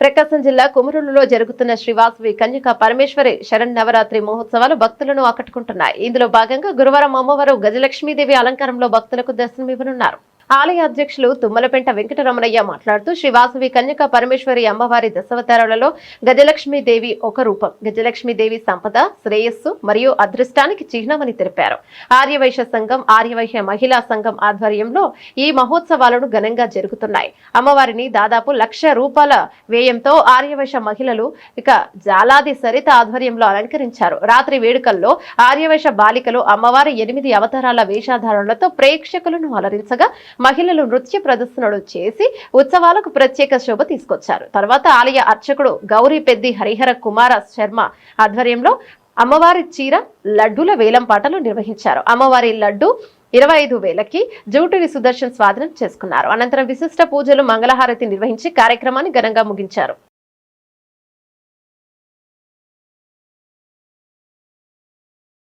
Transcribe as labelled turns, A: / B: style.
A: ప్రకాశం జిల్లా కుమరులులో జరుగుతున్న శ్రీవాసవి కన్యక పరమేశ్వరి శరణ్ నవరాత్రి మహోత్సవాలు భక్తులను ఆకట్టుకుంటున్నాయి. ఇందులో భాగంగా గురువారం అమ్మవారు గజలక్ష్మీదేవి అలంకారంలో భక్తులకు దర్శనమివ్వనున్నారు. ఆలయ అధ్యక్షులు తుమ్మలపెంట వెంకటరమణయ్య మాట్లాడుతూ శ్రీవాసవి కన్యక పరమేశ్వరి అమ్మవారి దశావతారాలలో గజలక్ష్మీదేవి ఒక రూపం. గజలక్ష్మీదేవి సంపద శ్రేయస్సు మరియు అదృష్టానికి చిహ్నమని తెలిపారు. ఆర్యవైశ్య సంఘం ఆర్యవైశ్య మహిళా సంఘం ఆధ్వర్యంలో ఈ మహోత్సవాలను ఘనంగా జరుగుతున్నాయి. అమ్మవారిని దాదాపు లక్ష రూపాయల వ్యయంతో ఆర్యవైశ్య మహిళలు ఇక జాలాది సరిత ఆధ్వర్యంలో అలంకరించారు. రాత్రి వేడుకల్లో ఆర్యవైశ్య బాలికలు అమ్మవారి ఎనిమిది అవతారాల వేషాధారణలతో ప్రేక్షకులను అలరించగా మహిళలు నృత్య ప్రదర్శనలు చేసి ఉత్సవాలకు ప్రత్యేక శోభ తీసుకొచ్చారు. తర్వాత ఆలయ అర్చకుడు గౌరీ పెద్ది హరిహర కుమార శర్మ ఆధ్వర్యంలో అమ్మవారి చీర లడ్డూల వేలం పాటలు నిర్వహించారు. అమ్మవారి లడ్డు ఇరవై ఐదు వేలకి జూటూరి సుదర్శన్ స్వాధీనం చేసుకున్నారు. అనంతరం విశిష్ట పూజలు మంగళహారతి నిర్వహించి కార్యక్రమాన్ని ఘనంగా ముగించారు.